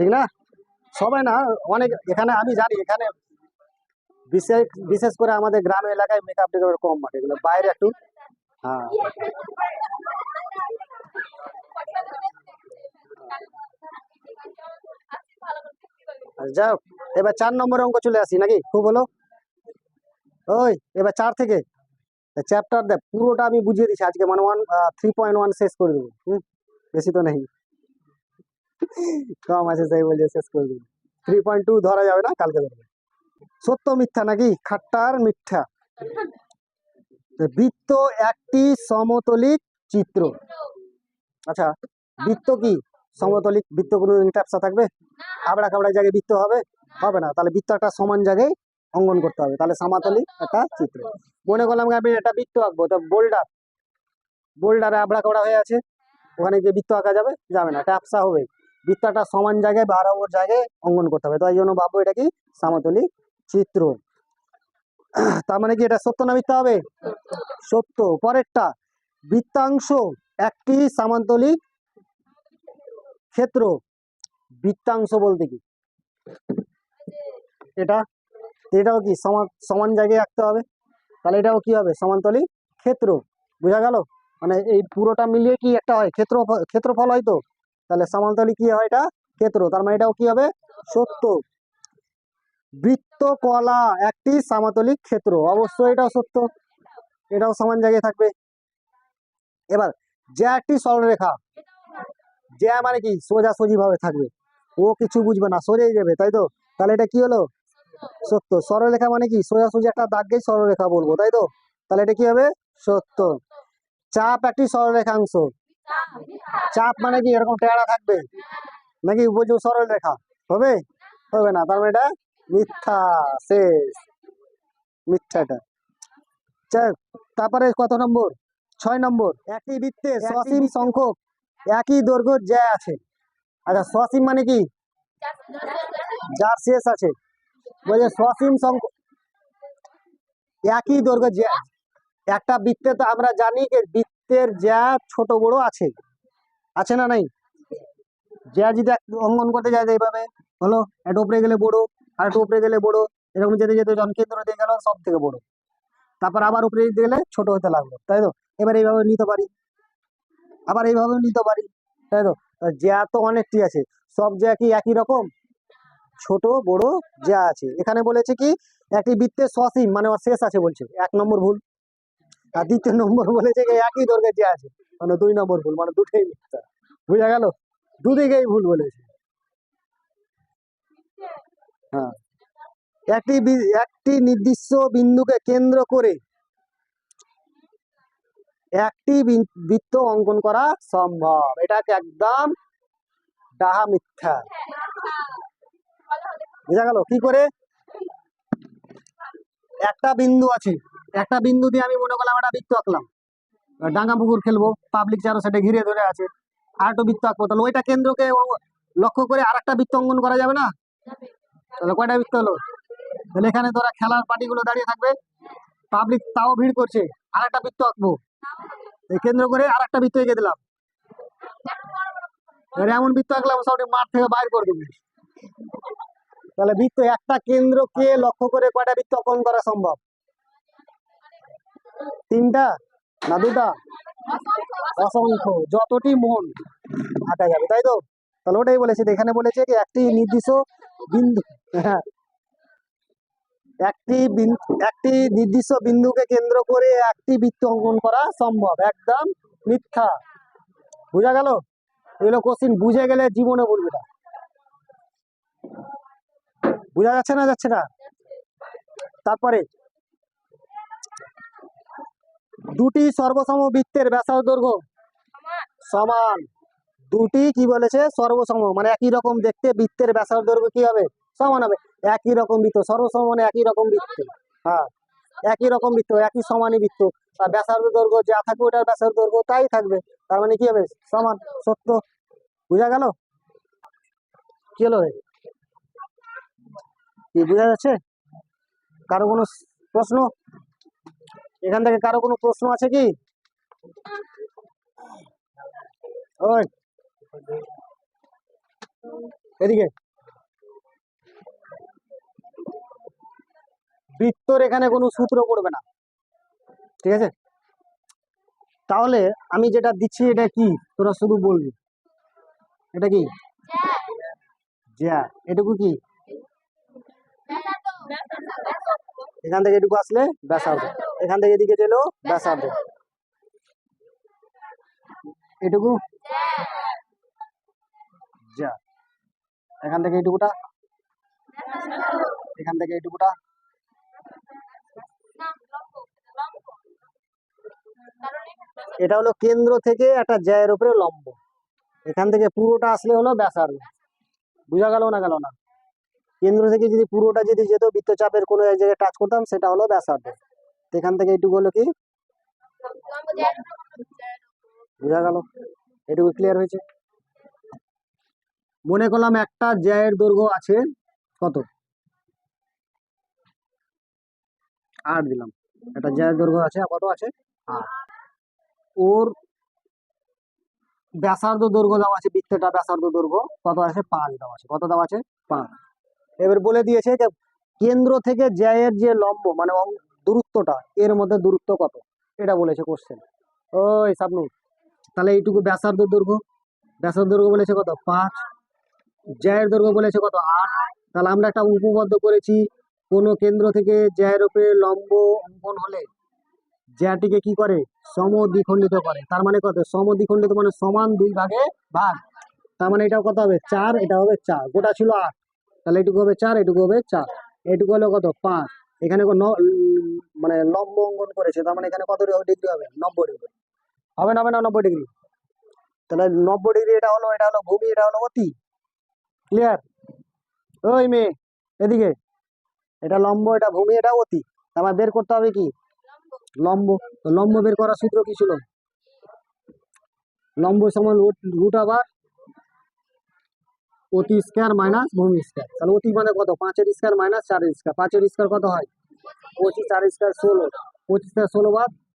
ঠিক না? সবাই না, অনেক এখানে আমি জানি, এখানে বিশেষ বিশেষ করে আমাদের গ্রাম, এলাকায় মেকআপ টেকআপ কম এগুলো বাইরে একটু হ্যাঁ। আর যাও এবার চার নম্বর অঙ্ক চলে আসি নাকি? খুব হলো? ওই, এবার চার থেকে। চ্যাপ্টার দেখ, পুরোটা আমি বুঝিয়ে দিচ্ছি, আজকে মানে ওয়ান থ্রি পয়েন্ট ওয়ান শেষ করে দেবো, হুম? বেশি তো নেই। কম আছে তাই বলছে শেষ করে দেবো। থ্রি পয়েন্ট টু ধরা যাবে না, কালকে ধরবে। সত্য মিথ্যা নাকি? খাট্টার মিথ্যা। বৃত্ত একটি সমতলিক চিত্র। আচ্ছা বৃত্ত কি? সমতলিক বৃত্ত কোনো ট্যাপসা থাকবে? আবড়া কাবড়া জায়গায় বৃত্ত হবে? হবে না। তাহলে বৃত্ত একটা সমান জায়গায় অঙ্কন করতে হবে। তাহলে সামাতলিক একটা চিত্র। মনে করলাম আমি একটা বৃত্ত আঁকবো। তো বোল্ডার। বোল্ডারে আবড়া কাবড়া হয়ে আছে। ওখানে গিয়ে বৃত্ত আঁকা যাবে? যাবে না। ট্যাপসা হবে। বৃত্তটা সমান জায়গায় বারাবর জায়গায় অঙ্কন করতে হবে। তাই জন্য ভাববো এটা কি সামাতলিক চিত্র। তার মানে কি এটা সত্য না মিথ্যা হবে? সত্য। পরেরটা, বৃত্তাংশ একটি সামান্তলিক ক্ষেত্র। বৃত্তাংশ বলতে কি? এটা, এটাও কি সমান সমান জায়গায় রাখতে হবে? তাহলে এটাও কি হবে? সমান্তলিক ক্ষেত্র। বোঝা গেল? মানে এই পুরোটা মিলিয়ে কি একটা হয়? ক্ষেত্র, ক্ষেত্রফল হয় তো? তাহলে সমান্তলিক কি হয় এটা? ক্ষেত্র। তার মানে এটাও কি হবে? সত্য। বৃত্ত কলা একটি সামাতলিক ক্ষেত্র। অবশ্যই এটাও সত্য। এটাও সমান জায়গায় থাকবে। এবার যে একটি সরলরেখা জ্যা মানে কি? সোজাসুজি ভাবে থাকবে। ও কিছু বুঝবে না সোজাই যাবে, তাই তো? তাহলে এটা কি হলো? সত্য। সরলরেখা মানে কি? সোজাসুজি একটা দাগকেই সরলরেখা বলব, তাই তো? তাহলে এটা কি হবে? সত্য। চাপ একটি সরলরেখাংশ চাপ মানে কি? এরকম টেড়া থাকবে? নাকি বুঝো সরলরেখা হবে? হবে না। তার মানে এটা মিথ্যা শেষ। মিথ্যা এটা। তারপরে কত নম্বর? ছয় নম্বর। একই বৃত্তে সসীম সংখ্যক একই দৈর্ঘ্য জ্যা আছে। আচ্ছা সসীম মানে কি? যার শেষ আছে। বলছে সসীম সংখ্যক একই দৈর্ঘ্য জ্যা। একটা বৃত্তে তো আমরা জানি যে বৃত্তের জ্যা ছোট বড় আছে আছে না নাই? জ্যা যদি এক অঙ্কন করতে যায় যে এইভাবে হলো একটা উপরে গেলে বড় আর একটা উপরে গেলে বড়, এরকম যেতে যেতে যখন কেন্দ্র দিয়ে গেল সব থেকে বড়। তারপর আবার উপরে দিতে গেলে ছোট হতে লাগল, তাই তো? এবার এইভাবে নিতে পারি। আবার এইভাবে নিতে পারি, তাই তো? জ্যা তো অনেকটি আছে, সব জ্যা কি একই রকম? ছোট, বড় জ্যা আছে। এখানে বলেছে কি, একটি বৃত্তের সসীম মানে শেষ আছে বলছে, এক নম্বর ভুল। আর দ্বিতীয় নম্বর বলেছে একই দৈর্ঘ্যের জ্যা আছে। মানে দুই নম্বর ভুল মানে দুটোই মিথ্যা। বুঝা গেল? দুদিকেই ভুল বলেছে। হ্যাঁ। একটি একটি নির্দিষ্ট বিন্দুকে কেন্দ্র করে একটি বৃত্ত অঙ্কন করা সম্ভব। এটাকে একদম ডাহা মিথ্যা। বোঝা গেল? কি করে? একটা বিন্দু আছে। একটা বিন্দু দিয়ে আমি মনে করলাম একটা বৃত্ত আঁকলাম। ডাঙ্গা পুকুর খেলব পাবলিক চারো সাইডে ঘিরে ধরে আছে আর একটা বৃত্ত আঁকবো। তাহলে ওইটা কেন্দ্রকে লক্ষ্য করে আর একটা বৃত্ত অঙ্কন করা যাবে না? তাহলে কয়টা বৃত্ত হলো? তাহলে এখানে তোরা খেলার পার্টিগুলো দাঁড়িয়ে থাকবে। পাবলিক তাও ভিড় করছে আর একটা বৃত্ত আঁকবো। এই কেন্দ্র করে আর একটা বৃত্ত এঁকে দিলাম। এমন বৃত্ত আঁকলাম সব মাঠ থেকে বাইর করে দিবি। তাহলে বৃত্ত একটা কেন্দ্রকে লক্ষ্য করে কয়টা বৃত্ত অঙ্কন করা সম্ভব? তিনটা না দুটা? অসংখ্য, যতটি মন আঁকা যাবে, তাই তো? তাহলে ওটাই বলেছে এখানে বলেছে কি একটি নির্দিষ্ট বিন্দু হ্যাঁ। একটি একটি নির্দিষ্ট বিন্দুকে কেন্দ্র করে একটি বৃত্ত অঙ্কন করা সম্ভব, একদম মিথ্যা। বুঝা গেল? এগুলো কোশ্চিন বুঝে গেলে জীবনে বলবে না। বুঝা যাচ্ছে না যাচ্ছে না? তারপরে দুটি সর্বসম বৃত্তের ব্যাসার্ধ দৈর্ঘ্য সমান। দুটি কি বলেছে? সর্বসম মানে একই রকম দেখতে বৃত্তের ব্যাসার্ধ দৈর্ঘ্য কি হবে? সমান হবে। একই রকম বৃত্ত, সর্বসম মানে একই রকম বৃত্ত। হ্যাঁ একই রকম বৃত্ত, একই সমানই বৃত্ত। আর ব্যাসার্ধ দৈর্ঘ্য যা থাকবে ওটার ব্যাসার্ধ দৈর্ঘ্য তাই থাকবে। তার মানে কি হবে? সমান, সত্য। বুঝা গেল? কি হলো? কি বোঝা যাচ্ছে? কারও কোনো প্রশ্ন? এখান থেকে কারও কোনো প্রশ্ন আছে কি? ওই। এদিকে। বৃত্তর এখানে কোনো সূত্র পড়বে না। ঠিক আছে? তাহলে আমি যেটা দিচ্ছি এটা কি? তোরা শুধু বলবি। এটা কি? জ্যা। এটুকু কি? এখান থেকে এটুকু আসলে ব্যাসার্ধ এখান থেকে এদিকে চলো ব্যাসার্ধ এটুকু? যা। এখান থেকে এইটুকুটা এখান থেকে এইটুকুটা এটা হলো কেন্দ্র থেকে একটা জ্যায়ের উপরে লম্ব। এখান থেকে পুরোটা আসলে হলো ব্যাসার্ধ বুঝা গেল না গেল না? কেন্দ্র থেকে যদি পুরোটা যদি যেত বৃত্তচাপের কোনো এক জায়গায় টাচ করতাম, সেটা হলো ব্যাসার্ধ। এখান থেকে এইটুকু হলো কি? বুঝা গেল? এটুকু ক্লিয়ার হয়েছে? মনে করলাম একটা জ্যায়ের দৈর্ঘ্য আছে কত? আট দিলাম। একটা জ্যায়ের দৈর্ঘ্য আছে কত আছে? আট। ওর ব্যাসার্ধ দৈর্ঘ্য দেওয়া আছে, বৃত্তটা ব্যাসার্ধ দৈর্ঘ্য। কত আছে? পাঁচ দেওয়া আছে। কত দেওয়া আছে? পাঁচ। এবার বলে দিয়েছে যে, কেন্দ্র থেকে জ্যায়ের যে লম্ব মানে দূরত্বটা, এর মধ্যে দূরত্ব কত? এটা বলেছে কোশ্চেন ওই সাবনু তাহলে এইটুকু ব্যাসার্ধ দৈর্ঘ্য ব্যাসার্ধ দৈর্ঘ্য বলেছে কত? পাঁচ। জ্যায়ের দৈর্ঘ্য বলেছে কত? আট। তাহলে আমরা একটা উপবদ্ধ করেছি, কোন কেন্দ্র থেকে জ্যায়ের উপরে লম্ব অঙ্কন হলে, জ্যাটিকে কি করে? সমদ্বিখণ্ডিত করে। তার মানে কত? সমদ্বিখণ্ডিত মানে সমান দুই ভাগে ভাগ। তার মানে এটা কত হবে? চার এটা হবে চার। গোটা ছিল আট। তাহলে এটুকু হবে চার, এটুকু হবে চার। এটুকু হলো কত? পাঁচ। এখানে মানে লম্ব অঙ্কন করেছে, তার মানে এখানে কত ডিগ্রি হবে? নব্বই ডিগ্রি হবে না হবে না, নব্বই ডিগ্রি তাহলে নব্বই ডিগ্রি এটা হলো এটা হলো ভূমি, এটা হলো অতি ক্লিয়ার ওই মেয়ে, এদিকে। এটা লম্ব, এটা ভূমি, এটা অতি। আমার বের করতে হবে কি? লম্ব। লম্ব বের করার সূত্র কি ছিল? লম্ব সমান রুট আবার অতি স্কয়ার মাইনাস ভূমি স্কয়ার তাহলে অতি মানে কত? পাঁচের স্কয়ার মাইনাস চারের স্কয়ার পাঁচের স্কয়ার কত হয়? পঁচিশ চার স্কয়ার ষোলো। পঁচিশ স্কয়ার ষোলো বাদ